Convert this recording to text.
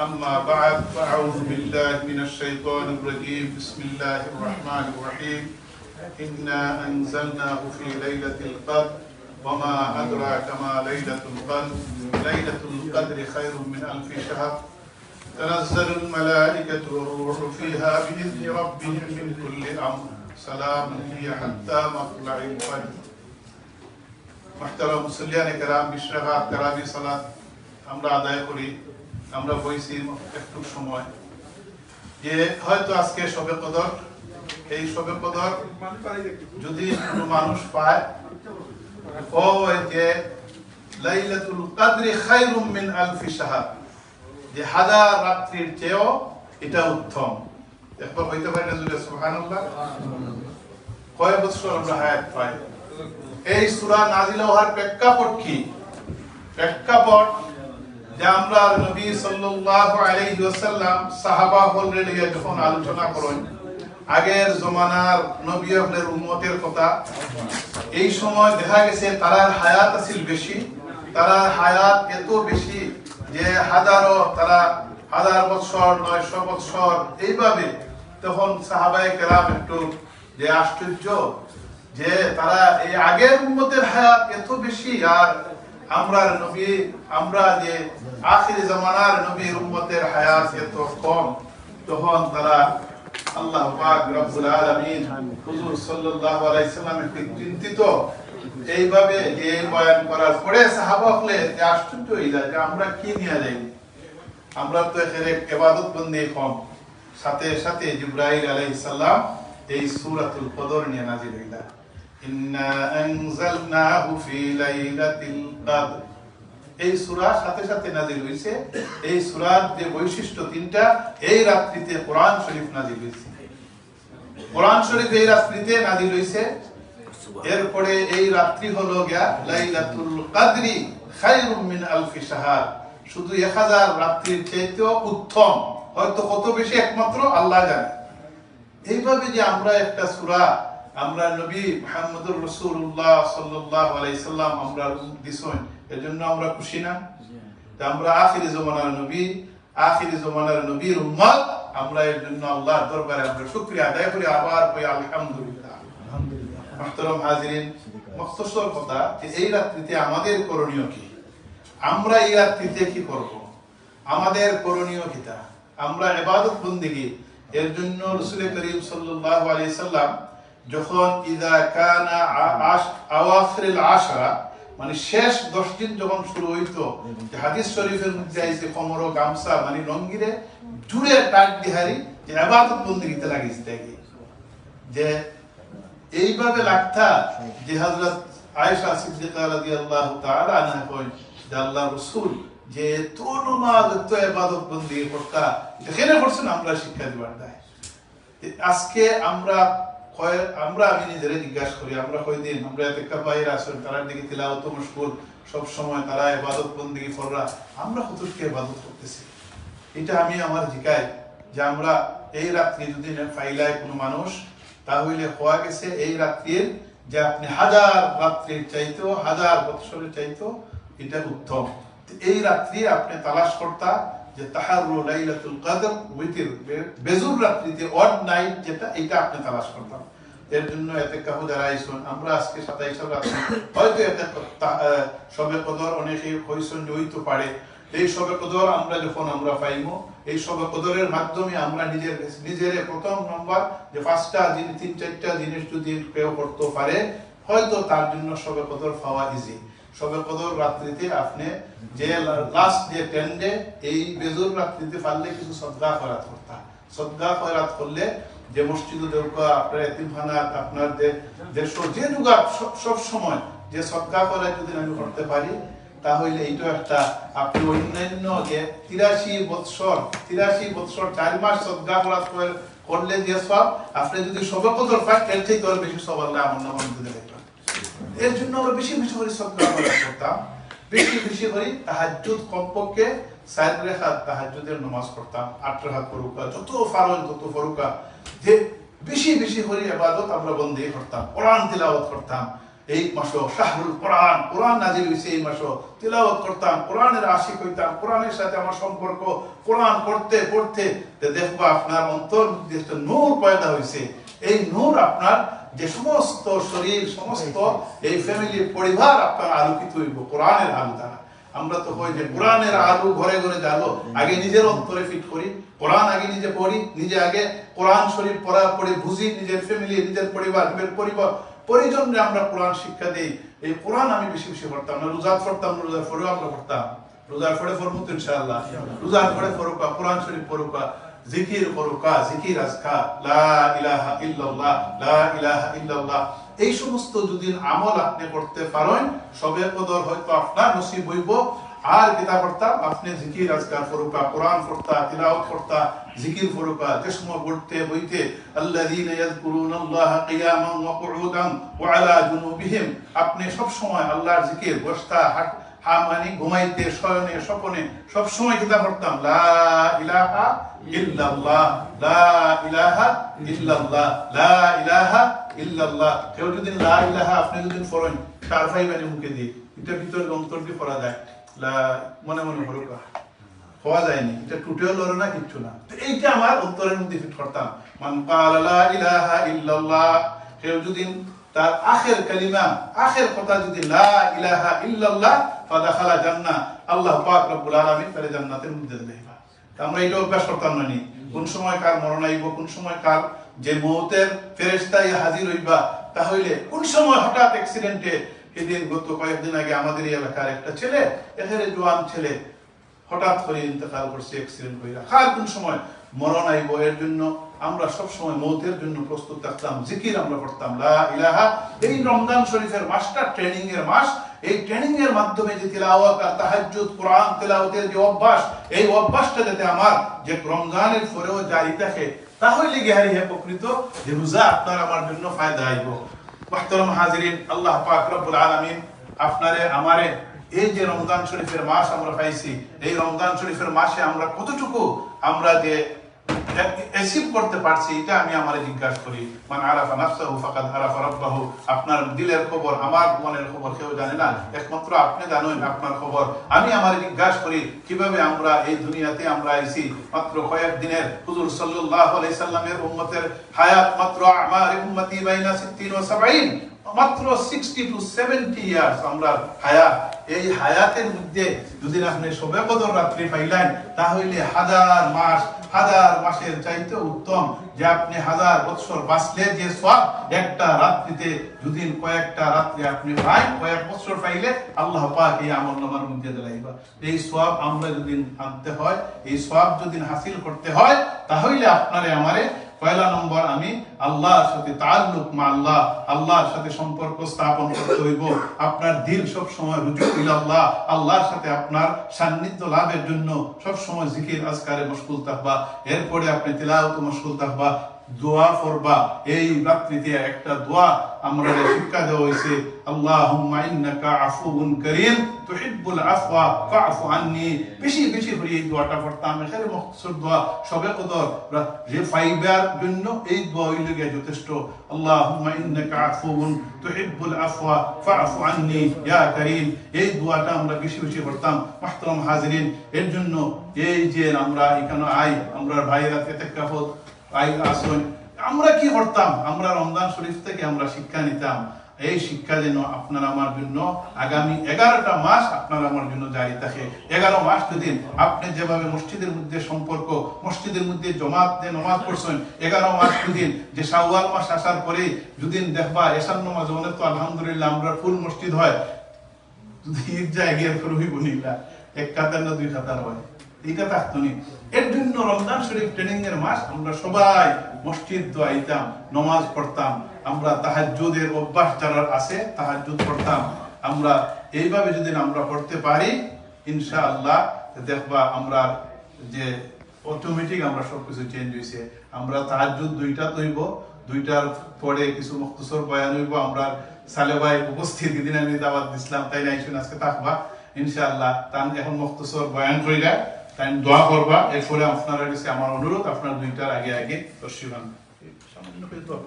أما بعد فأعوذ بالله من الشيطان الرجيم بسم الله الرحمن الرحيم إنا أنزلناه في ليلة القدر وما أدراك ما ليلة القدر ليلة القدر خير من ألف شهر تنزل الملائكة والروح فيها بإذن ربهم من كل أمر سلام هي حتى مطلع الفجر محترم মুসলিয়ান কেরাম বিশ্বরাত তেরাবি সালাত আমরা আদায় করি আমরা বইছি একটু সময়। যে হয়তো আজকে সবে কদর এই সবে কদর যদি কোনো মানুষ পায়, ও যে লাইলাতুল কাদরি খায়রুম মিন আলফি শাহর যে হাজার রাত্রির চেয়েও এটা উত্তম। একবার হইতে পারে না যদি সুবহানাল্লাহ। কয় বছর আমরা হায়াত পাই? এই সূরা নাজিল হওয়ার প্রেক্ষাপট কি? প্রেক্ষাপট যে আমরা নবী যখন আলোচনা করেন। আগের জমানার নবী কথা। এই সময় দেখা গেছে হায়াত আছিল বেশি। হায়াত এত বেশি যে হাজারো তারা হাজার নয়শো এইভাবে তখন সাহাবায়ে কেরাম একটু যে আশ্চর্য যে তারা এই আগের উন্মতের হায়াত এত বেশি আর আমরা নবী, আমরা যে আখির জামানার নবীর উম্মতের হায়াত এত কম, তখন তারা আল্লাহ পাক রব্বুল আলামিন হুজুর সাল্লাল্লাহু আলাইহি সাল্লাম একটু চিন্তিত। এইভাবে যে বয়ান করার পরে সাহাবা হলে যে আশ্চর্য হয়ে যায় যে আমরা কি নিয়ে যাই? আমরা তো এখানে ইবাদত বন্দি কম। সাথে সাথে জিব্রাইল আলাইহিস সালাম এই সূরাতুল কদর নিয়ে নাজিল হইলা এই সূরার সাথে সাথে নাজিল হইছে। এই সূরার যে বৈশিষ্ট্য তিনটা, এই রাত্রিতে কোরআন শরীফ নাজিল হইছে। কোরআন শরীফ এই রাত্রিতে নাজিল হইছে। এরপরে এই রাত্রি হলো গিয়া লাইলাতুল কদরি আলফি শাহর। শুধু 1000 রাত্রির চাইতেও উত্তম। হয়তো কত বেশি একমাত্র, আল্লাহ জানে। এইভাবে যে আমরা একটা সূরা আমরা নবী মুহাম্মদুর রাসূলুল্লাহ সাল্লাল্লাহু আলাইহি সাল্লাম আমরা দিছেন এজন্য আমরা খুশি না। আমরা আখিরি জমানার নবী আখিরি জমানার নবীর উম্মত। আমরা এর জন্য আল্লাহর দরবারে আমরা শুকরিয়া আদায় করি। আবার কই আলহামদুলিল্লাহ। মুহতারাম হাজিরিন কথা যে এই রাত্রিতে আমাদের করণীয় কি? আমরা এই রাত্রিতে কি করব? আমাদের করণীয় কিতা আমরা ইবাদত বন্দেগী এর জন্য রাসূল করিম সাল্লাল্লাহু আলাইহি সাল্লাম যখন ইদা কানা আওয়াখিরুল আশরা মানে শেষ দশ দিন যখন শুরু হইতো হাদিস শরীফের মধ্যে আইছে কমর গামছা মানে লঙ্গিরে জুড়ে টাক দিহারি যে আবাদত বন্দিগিতে লাগিয়েছে দেখি। যে এইভাবে লাগতা যে হযরত আয়েশা সিদ্দিকা রাদিয়াল্লাহু তাআলা আনহা কই যে আল্লাহ রাসূল যে তো নমাজ তো ইবাদত বন্দি করতা যেখানে করছেন? আমরা শিক্ষা দিবার দেয়। আজকে আমরা আমরা আমি নিজেরে জিজ্ঞাসা করি, আমরা কয়দিন আমরা এতেকা বাইরে আসেন তারার দিকে তিলাওয়াত মশগুল, সব সময় তারা ইবাদত বন্দিগি কররা আমরা কতটুকু ইবাদত করতেছি। এটা আমি আমার জিজ্ঞাই যে আমরা এই রাত্রি যদি ফাইলায় কোনো মানুষ, তাহলে হওয়া গেছে এই রাত্রির যে আপনি হাজার রাত্রির চাইতেও, হাজার বৎসরের চাইতেও এটা উত্তম। এই রাত্রি আপনি তালাশ করতা যে তাহারু লাইলাতুল কদর উইথির বেজুর রাত্রিতে অড নাইট যেটা এটা আপনি তালাশ করতাম এর জন্য এতে কাহু আমরা আজকে হয়তো এতে সবে কদর অনেকে হইতে পারে। এই সবে কদর আমরা যখন আমরা পাইমো, এই সবে কদরের মাধ্যমে আমরা নিজের নিজের প্রথম নম্বর যে পাঁচটা তিন, চারটা জিনিস যদি কেউ করতে পারে, হয়তো তার জন্য সবে কদর পাওয়া ইজি আপনি যে এই বেজুর পারলে করলে যে মসজিদ আপনার যে সব সময় যে সদ্গা খরাত যদি আমি করতে পারি, তাহলে এইটা একটা আপনি অন্যান্য যে তিরাশি বৎসর তিরাশি বৎসর, চার মাস সদ্গা খরাত করলে যে সব, আপনি যদি সবে কদর থেকে বেশি সব আল্লাহ আমার নাম দিতে এর জন্য আমরা বেশি বেশি করে খরাত করতাম। বেশি বেশি করে তাহাজ্জুদ কমপক্ষে চার রেখা পড়তাম ফরুকা যত ফারজ তত ফরুকা যে বেশি বেশি করে ইবাদত আমরা করতাম, কোরআন তিলাওয়াত করতাম। এই মাস শাহরুল কোরআন কোরআন নাজিল হয়েছে এই মাস তিলাওয়াত করতাম, কোরআনের আশিক হইতাম, কোরআনের সাথে আমার সম্পর্ক, কোরআন পড়তে পড়তে দেখব আপনার অন্তর নূর পয়দা হয়েছে এই নূর আপনার যে সমস্ত শরীর সমস্ত এই ফ্যামিলি পরিবার আপনার আলোকিত হইব কোরআনের আলো দ্বারা আমরা তো কই যে কোরআনের আলো ঘরে ঘরে যাব আগে নিজের অন্তরে ফিট করি কোরআন আগে নিজে পড়ি নিজে আগে কোরআন শরীফ পড়া পড়ে বুঝি নিজের ফ্যামিলি নিজের পরিবার নিজের পরিবার পরিজনরে আমরা কোরআন শিক্ষা দেই। এই কোরআন আমি বেশি বেশি পড়তাম না রোজা পড়তাম রোজার পরেও আমরা পড়তাম। রোজার পরে পড়ব ইনশাআল্লাহ। রোজার পরে পড়ুকা কোরআন শরীফ পড়ুকা জিকির করুকা, জিকির আজকা, লা ইলাহা ইল্লাল্লাহ, লা এই সমস্ত যদি আমল আপনি করতে পারেন, সবে কদর হয়তো আপনার নসিব হইব। আর কিতা করতাম আপনি জিকির আজকার ফরুকা কোরআন পড়তা, তিলাওয়াত করতা জিকির ফরুকা যে সময় পড়তে, বইতে, আল্লাযীনা ইয়াযকুরুনাল্লাহা কিয়ামান ওয়া কুউদান ওয়া আলা জুনুবিহিম। আপনি সব সময় আল্লাহর জিকির, বসতা, হাট হা মানে ঘুমাইতে, শয়নে, স্বপনে, সব সময় কিতা করতাম লা ইলাহা ইল্লাল্লাহ, লা ইলাহা ইল্লাল্লাহ, লা ইলাহা ইল্লাল্লাহ। কেউ যদি লা ইলাহা আপনি যদি পড়েন চার ফাই মানে মুখে দিয়ে, এটা ভিতরে অন্তর দিয়ে পড়া যায়। লা, মনে মনে হরুকা হওয়া যায়নি, এটা টুটেও লড়ে না, কিচ্ছু না। এইটা আমার অন্তরের মধ্যে ফিট করতাম মান লা ইলাহা ইল্লাল্লাহ, কেউ যদি তার আখের কালিমা, আখের কথা যদি লা ইলাহা ইল্লাল্লাহ, ফাদাখালা জান্নাহ, আল্লাহ পাক রব্বুল আলামিন তারে জান্নাতের মধ্যে দেবেন আমরা এটা অভ্যাস করতাম না নি। কোন সময় কার মরণ আইব, কোন সময় কার যে মৌতের ফেরেস্তাই হাজির হইবা তাহলে কোন সময় হঠাৎ অ্যাক্সিডেন্টে এদিন গত কয়েকদিন আগে আমাদের এলাকার একটা ছেলে এখানে জোয়ান ছেলে হঠাৎ করে ইন্তেকাল করছে অ্যাক্সিডেন্ট হইয়া কার কোন সময় মরণ আইব, এর জন্য আমরা সব সময় মৌতের জন্য প্রস্তুত থাকতাম, জিকির আমরা করতাম, লা ইলাহা, এই রমজান শরীফের মাসটা ট্রেনিং এর মাস এই ট্রেনিং এর মাধ্যমে যে তেলাওয়াতের যে অভ্যাস, এই অভ্যাসটা যাতে আমার যে রমজানের পরেও জারি থাকে, তাহলে গিহারি হে প্রকৃত যে রোজা আপনার আমার জন্য ফায়দা আইব মুহতারাম হাজিরিন, আল্লাহ পাক রব্বুল আলামিন আপনারে, আমারে এই যে রমজান শরীফের মাস আমরা পাইছি, এই রমজান শরীফের মাসে আমরা কতটুকু আমরা যে অ্যাচিভ করতে পারছি, এটা আমি আমার জিজ্ঞাসা করি। মানে আরাফা নাফসাহু ফাকাদ আরাফা রাব্বাহু, আপনার দিলের খবর, আমার মনের খবর কেউ জানে না? একমাত্র আপনি জানেন আপনার খবর। আমি আমার জিজ্ঞাসা করি, কীভাবে আমরা এই দুনিয়াতে আমরা আইছি? মাত্র কয়েক দিনের হুজুর সাল্লাল্লাহু আলাইহি সাল্লামের উম্মতের হায়াত, মাত্র আমার উম্মতি বাইনা 60 ও 70 মাত্র 60 টু 70 ইয়ার্স আমরা হায়াত এই হায়াতের মধ্যে যদি আপনি শবে কদর রাত্রি পাইলেন, তাহলে হাজার মাস, হাজার মাসের চাইতে উত্তম যে আপনি হাজার বছর বাঁচলে যে সব একটা রাত্রিতে, যদি কয়েকটা রাত্রি আপনি পাই কয়েক বছর পাইলে আল্লাহ পাক এই আমল নামার মধ্যে দিলাইবা এই সব আমরা যদি আনতে হয়, এই সব যদি হাসিল করতে হয়, তাহলে আপনারে আমারে পয়লা নম্বর আমি আল্লাহর সাথে তাল্লুক মা আল্লাহ, আল্লাহর সাথে সম্পর্ক স্থাপন করতে হইব। আপনার দিল সব সময় রুজু আল্লাহ, আল্লাহর সাথে আপনার সান্নিধ্য লাভের জন্য সব সময় জিকির, আজকারে মশগুল থাকবা এরপরে আপনি তিলাওত মশগুল থাকবা দোয়া করবা। এই রাত্রিতে একটা দোয়া আমরা শিক্ষা দেওয়া হয়েছে। আল্লাহুম্মা ইন্নাকা আফুউন তুহিব্বুল আফওয়া আন্নি। বেশি বেশি করে এই দোয়াটা পড়তাম। মকসুদ দোয়া, সবে কদর। যে ফাইবার জন্য এই দোয়া গিয়ে যথেষ্ট। আল্লাহুম্মা ইন্নাকা আফুউন, তুহিব্বুল আফওয়া আন্নি। ইয়া এই দোয়াটা আমরা বেশি বেশি পড়তাম। মাহতারাম এর জন্য এই যে আমরা এখানে আই আমরা ভাইরা তেতেকাফত আই আসুন আমরা কি করতাম? আমরা রমজান শরীফ থেকে আমরা শিক্ষা নিতাম, এই শিক্ষা যেন আপনার আমার জন্য আগামী এগারোটা মাস আপনার আমার জন্য জারি থাকে। এগারো মাস যদি আপনি যেভাবে মসজিদের মধ্যে সম্পর্ক, মসজিদের মধ্যে জমাত দিয়ে নমাজ পড়ছেন, এগারো মাস দুদিন যে শাওয়াল মাস আসার পরে দুদিন দেখবা এসান নমাজ হলে তো আলহামদুলিল্লাহ আমরা ফুল মসজিদ হয়। ঈদ যায় গিয়ে ফুল হইব এক কাতার না দুই কাতার হয়। আমরা সবাই নমাজ পড়তাম, আমরা এইভাবে যদি আমরা পড়তে পারি, ইনশাআল্লাহ, দেখবা আমরা যে অটোমেটিক আমরা সবকিছু চেঞ্জ হয়েছে আমরা তাহাজ্জুদ দুইটা তৈব, দুইটার পরে কিছু মুক্তসর বয়ান হইব, আমরা সালে উপস্থিত দিন তাই থাকবা। ইনশাআল্লাহ, তান এখন মুক্তসর বয়ান কইরা তাই দোয়া করবা। এরপরে আপনারা কাছে আমার অনুরোধ, আপনার দুইটার আগে আগে তসিবান সামান্য করে দোয়া